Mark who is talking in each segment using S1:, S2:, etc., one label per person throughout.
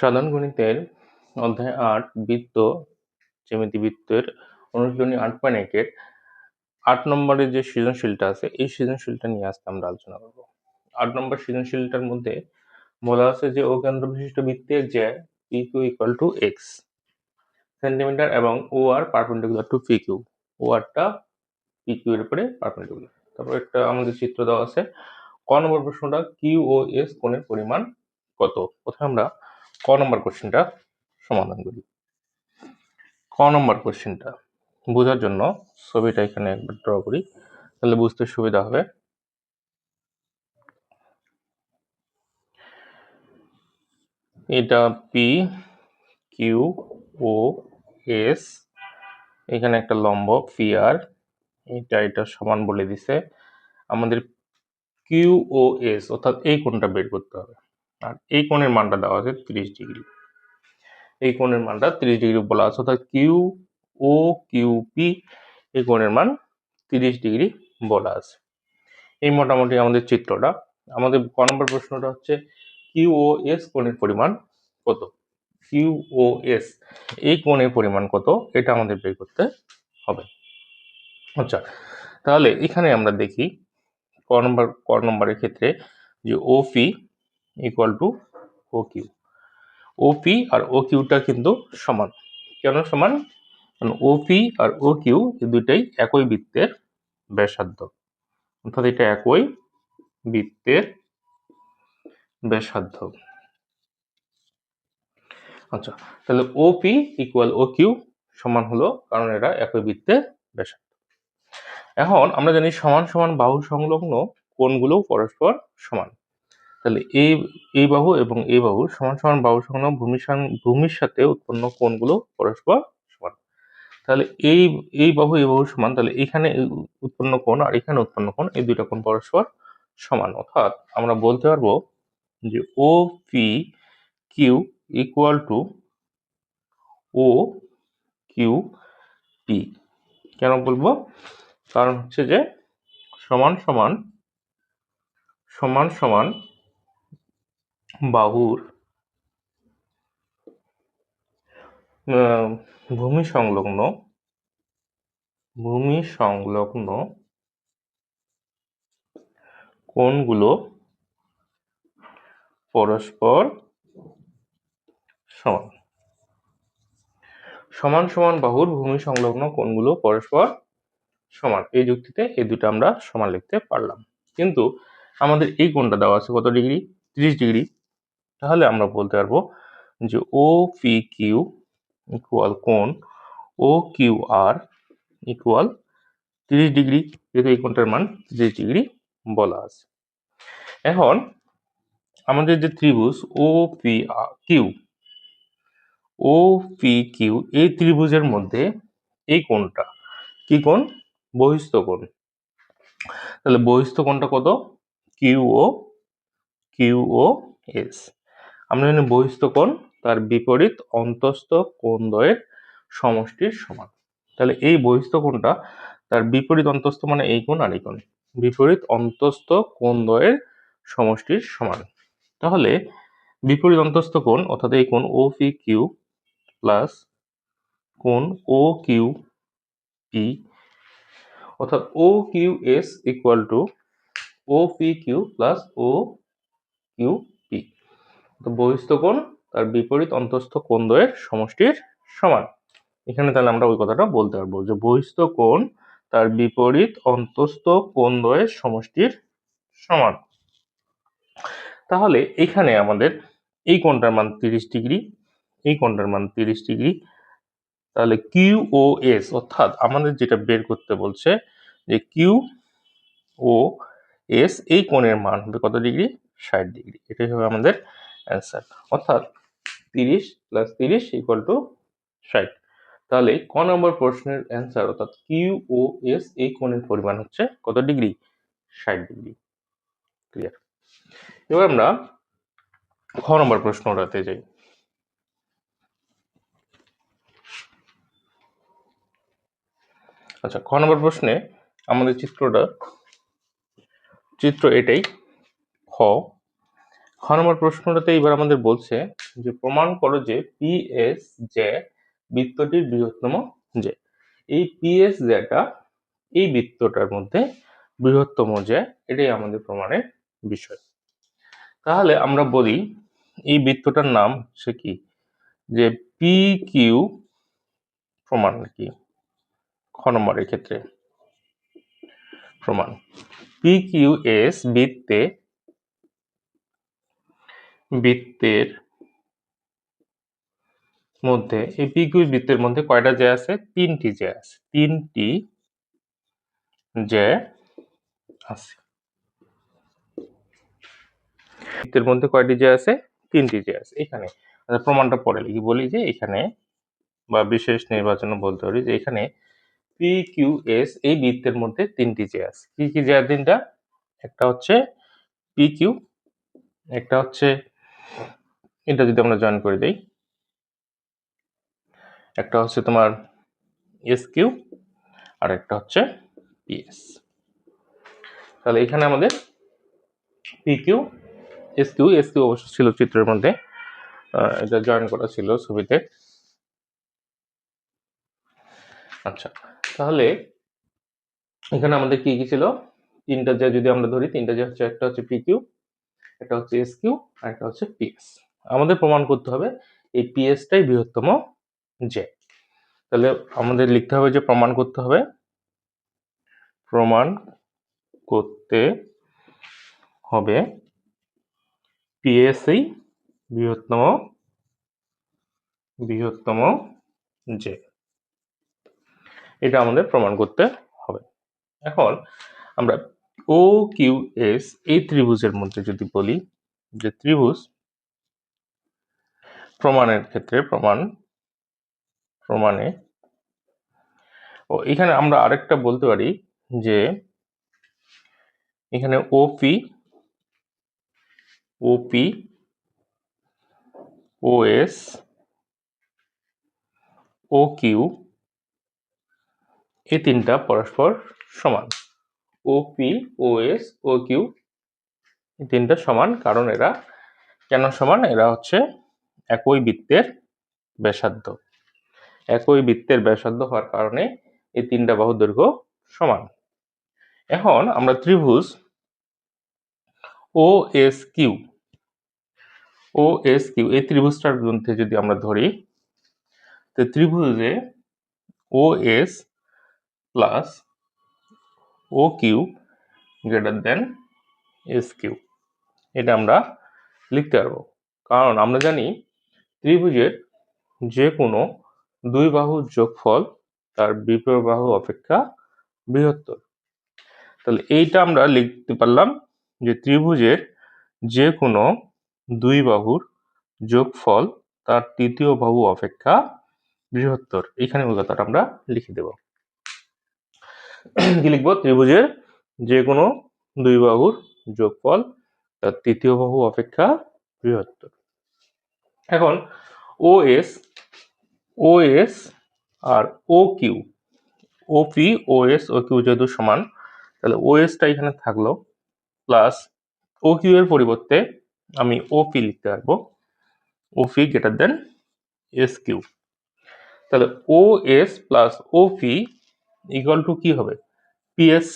S1: সাধারণ গণিতের অধ্যায় আট, বৃত্ত, জ্যামিতি বৃত্তের অনুশীলনী আট পয়েন্ট একের আট নম্বরের যে সৃজনশীলটা আছে, এই সৃজনশীলটা নিয়ে আজকে আমরা আলোচনা করব। আট নম্বর সৃজনশীলটার মধ্যে বলা আছে যে, ও কেন্দ্র বিশিষ্ট বৃত্তের যে P Q equal to X centimetre এবং O R perpendicular to P Q O আরটা পি কিউ এর উপরে পারপেন্ডিকুলার তারপর একটা আমাদের চিত্র দেওয়া আছে, ক নম্বর প্রশ্নটা কিউ ও এস কোণের পরিমাণ কত? প্রথমে আমরা ক নম্বর কোশ্চেনটা সমাধান করি। ক নম্বর কোশ্চেনটা বোঝার জন্য ছবিটা এখানে একবার ড্র করি, তাহলে বুঝতে সুবিধা হবে। এটা পি কিউ ও এস এখানে একটা লম্ব পি আর এটা এটা সমান বলে দিছে। আমাদের কিউ ও এস অর্থাৎ এই কোণটা বের করতে হবে। আর এই কোণের মানটা দেওয়া আছে তিরিশ ডিগ্রি। এই কোণের মানটা তিরিশ ডিগ্রি বলা আছে, অর্থাৎ কিউ ও কিউ পি এই কোণের মান তিরিশ ডিগ্রি বলা আছে। এই মোটামুটি আমাদের চিত্রটা। আমাদের ক নম্বর প্রশ্নটা হচ্ছে কিউ ও এস কোণের পরিমাণ কত? কিউ ও এস এই কোণের পরিমাণ কত? এটা আমাদের বের করতে হবে। আচ্ছা তাহলে এখানে আমরা দেখি ক নম্বর, ক নম্বরের ক্ষেত্রে যে O P equal to O Q O P R O কিউটা কিন্তু সমান। কেন সমান? কারণ ও পি আর ও কিউ এই দুইটাই একই বৃত্তের ব্যাসার্ধ। অর্থাৎ এটা একই বৃত্তের ব্যাসার্ধ। আচ্ছা তাহলে O P equal O Q সমান হলো কারণ এরা একই বৃত্তের ব্যাসার্ধ। এখন আমরা জানি সমান সমান বাহু সংলগ্ন কোণগুলো পরস্পর সমান। তাহলে এই এই বাহু এবং এই বাহু সমান সমান বাহু সংলগ্ন ভূমির ভূমির সাথে উৎপন্ন কোণগুলো পরস্পর সমান। তাহলে এই এই বাহু এই বাহু সমান, তাহলে এখানে উৎপন্ন কোণ আর এখানে উৎপন্ন কোণ, এই দুইটা কোণ পরস্পর সমান। অর্থাৎ আমরা বলতে পারব যে O P Q equal to O Q P কেন বলব? কারণ হচ্ছে যে সমান সমান সমান সমান বাহুর ভূমি সংলগ্ন ভূমি সংলগ্ন কোণগুলো পরস্পর সমান। সমান সমান বাহুর ভূমি সংলগ্ন কোণগুলো পরস্পর সমান। এই যুক্তিতে এই দুটো আমরা সমান লিখতে পারলাম। কিন্তু আমাদের এই কোণটা দেওয়া আছে কত ডিগ্রি? ত্রিশ ডিগ্রি। তাহলে আমরা বলতে পারব যে ও পি কিউ ইকুয়াল কোণ ও কিউ আর ইকুয়াল তিরিশ ডিগ্রি, যেহেতু এই কোণটার মান তিরিশ ডিগ্রি বলা আছে। এখন আমাদের যে ত্রিভুজ O P Q O P Q এই ত্রিভুজের মধ্যে এই কোণটা কি কোণ? বহিস্থ কোণ। তাহলে বহিস্থ কোণটা কত? Q O Q O S আমরা জানি বহিস্থ কোণ, তার বিপরীত অন্তস্থ কোণ দ্বয়ের সমষ্টির সমান। তাহলে এই বহিস্থ কোণটা তার বিপরীত অন্তস্থ মানে এই কোণ আর এই কোণ। বিপরীত অন্তস্থ কোণ দ্বয়ের সমষ্টির সমান। তাহলে বিপরীত অন্তস্থ কোণ, অর্থাৎ এই কোণ ও পি কিউ প্লাস কোণ ও কিউ পি অর্থাৎ O Q S equal to O P Q plus O Q তো বহিস্থ কোণ, তার বিপরীত অন্তস্থ কোণ দ্বয়ের সমষ্টির সমান। এখানে তাহলে আমরা ওই কথাটা বলতে পারব যে বহিস্থ কোণ, তার বিপরীত অন্তস্থ কোণ দ্বয়ের সমষ্টির সমান। তাহলে এখানে আমাদের এই কোণটার মান তিরিশ ডিগ্রি, এই কোণটার মান তিরিশ ডিগ্রি। তাহলে কিউ ও এস, অর্থাৎ আমাদের যেটা বের করতে বলছে যে কিউ ও এস, এই কোণের মান হবে কত ডিগ্রি? ষাট ডিগ্রি। এটাই হবে আমাদের অ্যান্সার অর্থাৎ তিরিশ প্লাস তিরিশ ইকুয়াল টু ষাট। তাহলে ক নম্বর প্রশ্নের অ্যান্সার অর্থাৎ কিউ ও এস এই কোণের পরিমাণ হচ্ছে কত ডিগ্রি? ষাট ডিগ্রি। ক্লিয়ার এবার আমরা খ নম্বর প্রশ্নটাতে যাই। আচ্ছা খ নম্বর প্রশ্নে আমাদের চিত্রটা, চিত্র এটাই, খ খ নম্বর প্রশ্নটাতে এবার আমাদের বলছে যে, প্রমাণ করো যে পিএস যে বৃত্তটির বৃহত্তম যে এই পিএস যেটা এই বৃত্তটার মধ্যে বৃহত্তম যে এটাই আমাদের প্রমাণের বিষয়। তাহলে আমরা বলি, এই বৃত্তটার নাম সে কি? যে পি কিউ প্রমাণ কি? খ নম্বরের ক্ষেত্রে প্রমাণ। পি কিউ এস বৃত্তে বৃত্তের মধ্যে, এই পি কিউ বৃত্তের মধ্যে কয়টা যে আছে? তিনটি যে আছে। তিনটি যে আছে। বৃত্তের মধ্যে কয়টি যে আছে? তিনটি যে আছে। এখানে প্রমাণটা পরে লিখি। বলি যে এখানে বা বিশেষ নির্বাচন বলতে পারি যে এখানে পি কিউ এস, এই বৃত্তের মধ্যে তিনটি যে আছে। কি কি যে তিনটা? একটা হচ্ছে পি কিউ, একটা হচ্ছে এটা যদি আমরা জয়েন করে দেই, একটা হচ্ছে তোমার এস কিউ আর একটা হচ্ছে পিএস তাহলে এখানে আমাদের P Q S Q S Q অবশ্য ছিল চিত্রের মধ্যে এটা জয়েন করা ছিল ছবিতে। আচ্ছা তাহলে এখানে আমাদের কি কি ছিল? তিনটা যে যদি আমরা ধরি, তিনটা যে হচ্ছে, একটা হচ্ছে পি কিউ একটা হচ্ছে এস কিউ আর একটা হচ্ছে পিএস আমাদের প্রমাণ করতে হবে এই পিএসটাই বৃহত্তম জে তাহলে আমাদের লিখতে হবে যে প্রমাণ করতে হবে। প্রমাণ করতে হবে পিএসই বৃহত্তম বৃহত্তম জে এটা আমাদের প্রমাণ করতে হবে। এখন আমরা ও কিউ এস এই ত্রিভুজের মধ্যে যদি বলি যে ত্রিভুজ প্রমাণের ক্ষেত্রে প্রমাণ, প্রমাণে। ও এখানে আমরা আরেকটা বলতে পারি যে এখানে ওপি ওপি ওএস ও কিউ এই তিনটা পরস্পর সমান। ওপি ওএস ও কিউ এই তিনটা সমান, কারণ এরা কেন সমান? এরা হচ্ছে একই বৃত্তের ব্যাসার্ধ। একই বৃত্তের ব্যাসার্ধ হওয়ার কারণে এই তিনটা বাহুর দৈর্ঘ্য সমান। এখন আমরা ত্রিভুজ O S Q O S Q এই ত্রিভুজটার মধ্যে যদি আমরা ধরি, তো ত্রিভুজে O S plus O Q greater than S Q এটা আমরা লিখতে পারব। কারণ আমরা জানি ত্রিভুজের যে কোনো দুই বাহুর যোগফল তার বিপরীত বাহু অপেক্ষা বৃহত্তর। তাহলে এইটা আমরা লিখতে পারলাম যে ত্রিভুজের যে কোনো দুই বাহুর যোগফল তার তৃতীয় বাহু অপেক্ষা বৃহত্তর। এখানে কথাটা আমরা লিখে দেব। কি লিখব? ত্রিভুজের যে কোনো দুই বাহুর যোগফল তার তৃতীয় বাহু অপেক্ষা বৃহত্তর। এখন ও এস ও এস আর O Q O P O S O Q যেহেতু সমান, তাহলে ও এসটা এখানে থাকল প্লাস ও কিউ এর পরিবর্তে আমি ও পি লিখতে পারব O P greater than S Q তাহলে O S plus O P equal to কি হবে? PS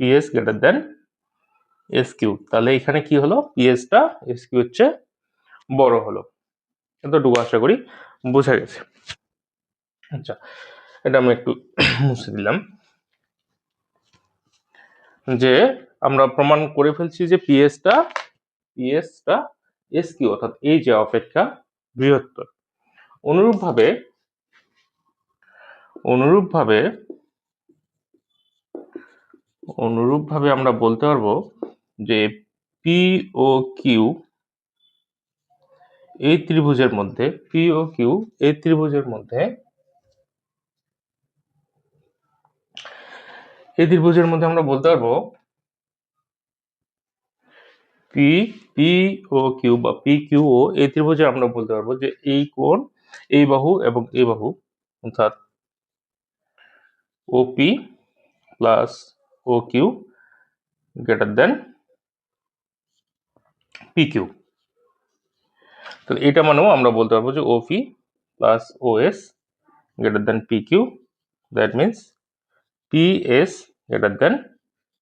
S1: PS greater than S Q তাহলে এখানে কি হলো? পিএসটা এস কিউ হচ্ছে বড় হলো। এতটুকু আশা করি বোঝা গেছে। আচ্ছা এটা আমি একটু মুছে দিলাম। যে আমরা প্রমাণ করে ফেলছি যে পিএসটা পিএসটা এস কিউ অর্থাৎ এই যে অপেক্ষা বৃহত্তর। অনুরূপভাবে অনুরূপভাবে অনুরূপভাবে আমরা বলতে পারব যে পি ও কিউ এই ত্রিভুজের মধ্যে পি ও কিউ এই ত্রিভুজের মধ্যে, এই ত্রিভুজের মধ্যে আমরা বলতে পারব পি পি ও কিউ বা পি কিউ ও, এই ত্রিভুজে আমরা বলতে পারব যে এই কোণ, এই বাহু এবং এই বাহু, অর্থাৎ O P plus O Q greater than P Q তাহলে এটা মানেও আমরা বলতে পারব যে OP plus OS greater than P Q that means PS greater than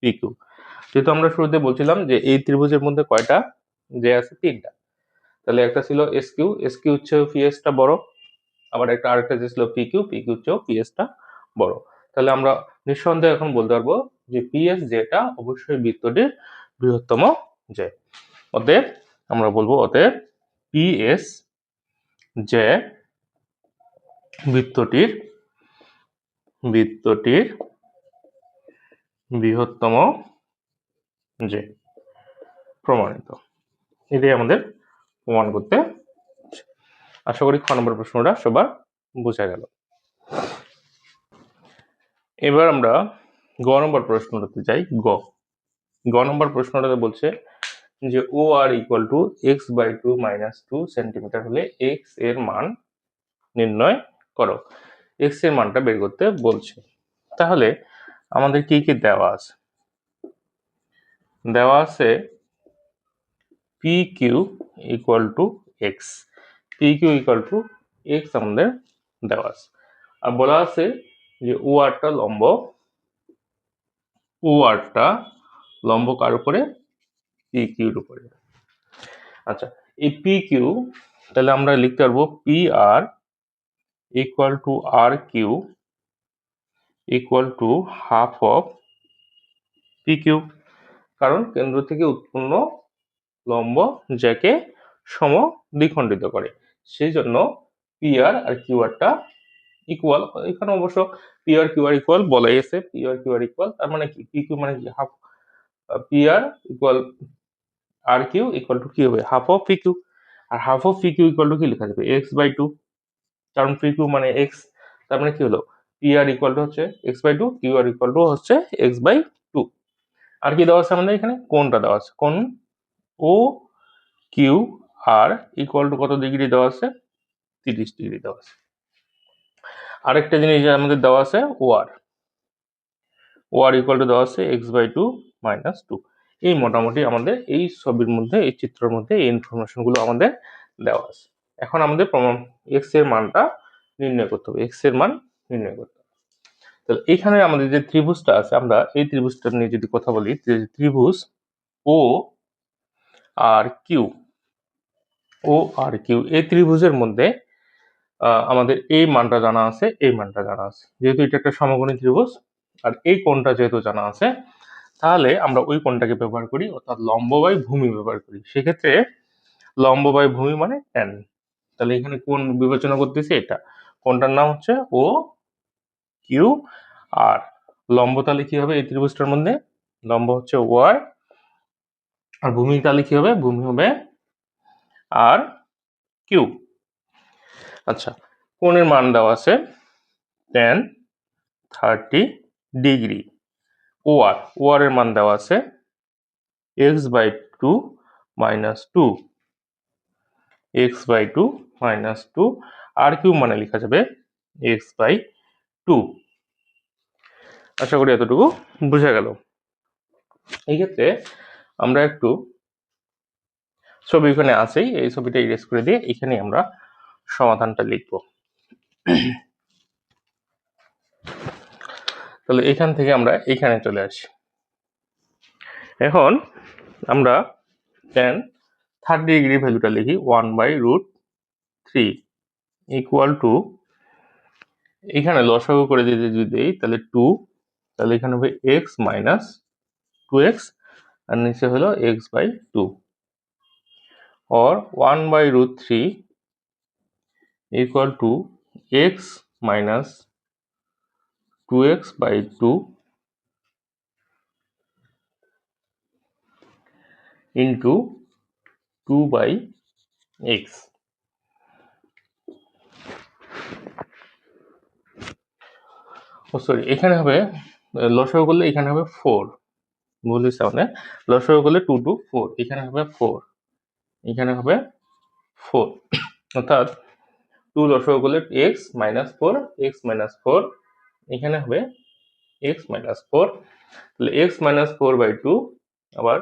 S1: P Q যেহেতু আমরা শুরুতে বলছিলাম যে এই ত্রিভুজের মধ্যে কয়টা যে আছে? তিনটা। তাহলে একটা ছিল এস কিউ এস কিউ হচ্ছে পিএসটা বড়, আবার একটা আরেকটা যে ছিল পি কিউ পি কিউ হচ্ছে পিএসটা বড়। তাহলে আমরা নিঃসন্দেহে এখন বলতে পারব যে পিএস যেটা অবশ্যই বৃত্তটির বৃহত্তম যে অতএব আমরা বলব অতএব পিএস যে বৃত্তটির বৃত্তটির বৃহত্তম যে প্রমাণিত। এটাই আমাদের প্রমাণ করতে আশা করি খ নম্বর প্রশ্নটা সবার বোঝা গেল। এবার আমরা গ নম্বর প্রশ্নটাতে যাই। গ। গ নম্বর প্রশ্নটাতে বলছে যে O R equal to x by two minus two centimetre হলে এক্সের মান নির্ণয় করো। এক্সের মানটা বের করতে বলছে। তাহলে আমাদের কি কি দেওয়া আছে? দেওয়া আছে P Q equal to x P Q equal to x আমাদের দেওয়া আছে। আর বলা আছে যে ও আরটা লম্ব, ও আরটা লম্ব কার উপরে? পি উপরে। আচ্ছা এই পি তাহলে আমরা লিখতে পারব P R equal to R Q equal to half of P Q কারণ কেন্দ্র থেকে উৎপন্ন লম্ব যাকে সম দ্বিখণ্ডিত করে। সেই জন্য পি আর আর কিউ আরটা ইকুয়াল এখানে অবশ্য P R Q R equal বলাই আছে P R Q R equal তার মানে কি? পি কিউ মানে কি? Half P R equal R Q equal to কি হবে। Half of P R half of P Q equal to কি লেখা যাবে? এক্স বাই টু কারণ পি কিউ মানে এক্স তার মানে কি হলো? পি আর ইকুয়াল টু হচ্ছে x by two Q R equal to হচ্ছে এক্স বাই টু আর কি দেওয়া আছে আমাদের এখানে? কোনটা দেওয়া আছে? কোন? O Q R equal to কত ডিগ্রি দেওয়া আছে? তিরিশ ডিগ্রি দেওয়া আছে। আরেকটা জিনিস আমাদের দেওয়া আছে ও R O R equal to দেওয়া আছে x by two minus two. এই মোটামুটি আমাদের এই ছবির মধ্যে, এই চিত্রের মধ্যে এই ইনফরমেশনগুলো আমাদের দেওয়া আছে। এখন আমাদের এক্সের মানটা নির্ণয় করতে হবে। এক্সের মান নির্ণয় করতে হবে। তাহলে এখানে আমাদের যে ত্রিভুজটা আছে, আমরা এই ত্রিভুজটা নিয়ে যদি কথা বলি ত্রিভুজ ও আর কিউ ও আর কিউ এই ত্রিভুজের মধ্যে আমাদের এই মানটা জানা আছে, এই মানটা জানা আছে। যেহেতু এটা একটা সমকোণী ত্রিভুজ, আর এই কোণটা যেহেতু জানা আছে তাহলে আমরা ওই কোণটাকে ব্যবহার করি, অর্থাৎ লম্ব ভূমি ব্যবহার করি। সেক্ষেত্রে লম্ব ভূমি মানে ট্যান তাহলে এখানে কোন বিবেচনা করতেছি এটা। কোনটার নাম হচ্ছে ও কিউ আর লম্ব তাহলে কি হবে এই ত্রিভুজটার মধ্যে? লম্ব হচ্ছে ওয়াই আর ভূমি তাহলে কি হবে? ভূমি হবে আর কিউ আচ্ছা কোণের মান দেওয়া আছে ten thirty degree OR OR এর মান দেওয়া আছে x by two minus two, x by two minus two, R Q মানে লেখা যাবে এক্স বাই টু। আশা করি এতটুকু বোঝা গেল। এই ক্ষেত্রে আমরা একটু ছবি ওখানে আছেই, এই ছবিটা ইরেজ করে দিয়ে এখানে আমরা সমাধানটা লিখব। তাহলে এখান থেকে আমরা এখানে চলে আসি। এখন আমরা টেন থার্টি ডিগ্রি ভ্যালুটা লিখি one by root three equal to এখানে লসাগু করে দিতে যদি দিই, তাহলে টু তাহলে এখানে হবে এক্স মাইনাস টু এক্স আর নিচে হলো x by two or 1 by root 3 two x x minus 2x by 2 into 2 by x. ও সরি এখানে হবে, লসাগু করলে এখানে হবে ফোর বলিস আমাদের লসাগু করলে টু টু ফোর এখানে হবে ফোর এখানে হবে ফোর অর্থাৎ টু লসাগু করলে x minus four x minus four এখানে হবে এক্স মাইনাস ফোর তাহলে x minus four by two আবার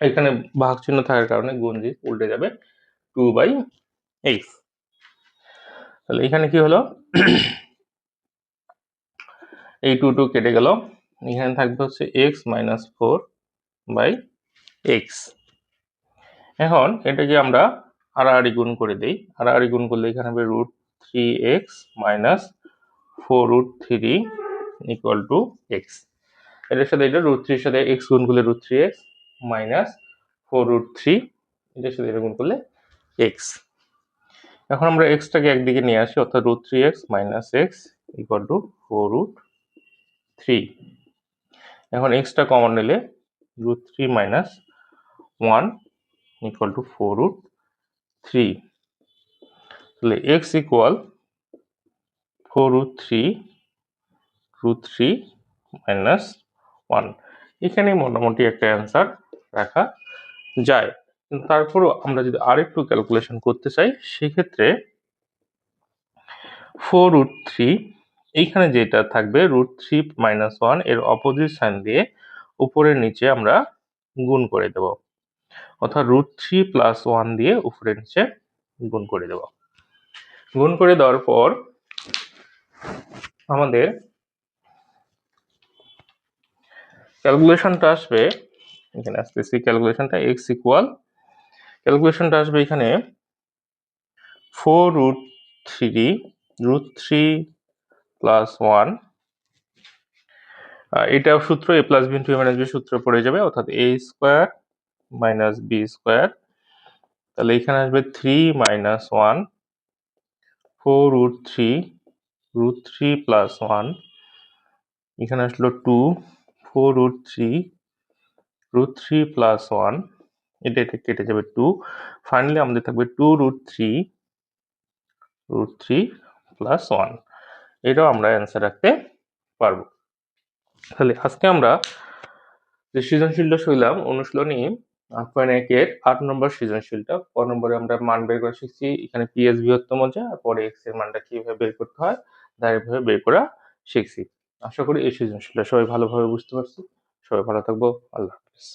S1: এখানে ভাগ চিহ্ন থাকার কারণে গুণজি উল্টে যাবে টু বাই এক্স তাহলে এখানে কি হলো? এই টু টু কেটে গেল। এখানে থাকবে হচ্ছে x minus four by x এখন এটাকে আমরা আড়াআড়ি গুণ করে দিই। আড়াআড়ি গুণ করলে এখানে হবে root three x minus four root three equal to x এটার সাথে এটা রুট থ্রির সাথে এক্স গুণ করলে root three x minus four root three, এটার সাথে এটা গুণ করলে এক্স। এখন আমরা এক্সটাকে একদিকে নিয়ে আসি, অর্থাৎ root three x minus x equal to four root three. এখন এক্সটা কমন নিলে root three minus one equal to four root three. তাহলে x equal four root three root three minus one এখানে মোটামুটি একটা অ্যান্সার রাখা যায়। তারপরও আমরা যদি আরেকটু ক্যালকুলেশন করতে চাই, সেক্ষেত্রে ফোর রুট থ্রি এইখানে যেটা থাকবে রুট থ্রি মাইনাস ওয়ানের অপোজিট সাইন দিয়ে উপরের নিচে আমরা গুণ করে দেব। অর্থাৎ রুট থ্রি প্লাস ওয়ান দিয়ে উপরের নিচে গুণ করে দেব। গুণ করে দেওয়ার পর আমাদের ক্যালকুলেশনটা আসবে, এখানে আসতেছি ক্যালকুলেশনটা এক্স ইকুয়াল ক্যালকুলেশনটা আসবে এখানে four root three root three plus one এটা সূত্র A plus B into A B সূত্র পড়ে যাবে, অর্থাৎ A square minus B square তাহলে এখানে আসবে three minus one four root three root three plus one এখানে আসলো two four root three root three plus one এটা এটা কেটে যাবে টু ফাইনালি আমাদের থাকবে two root three root three plus one এটাও আমরা অ্যান্সার রাখতে পারব। তাহলে আজকে আমরা যে সৃজনশীলটা শুনলাম অনুশীলনী আট পয়েন্ট একের আট নম্বর সৃজনশীলটা, ক নম্বরে আমরা মান বের করা শিখছি, এখানে পিএস বৃহত্তম যা আর পরে এক্সের মানটা কীভাবে বের করতে হয় দাঁড়িয়ে বের করা শিখছি। আশা করি এই সৃজনশীলটা সবাই ভালোভাবে বুঝতে পারছি। সবাই ভালো থাকব। আল্লাহ হাফিজ।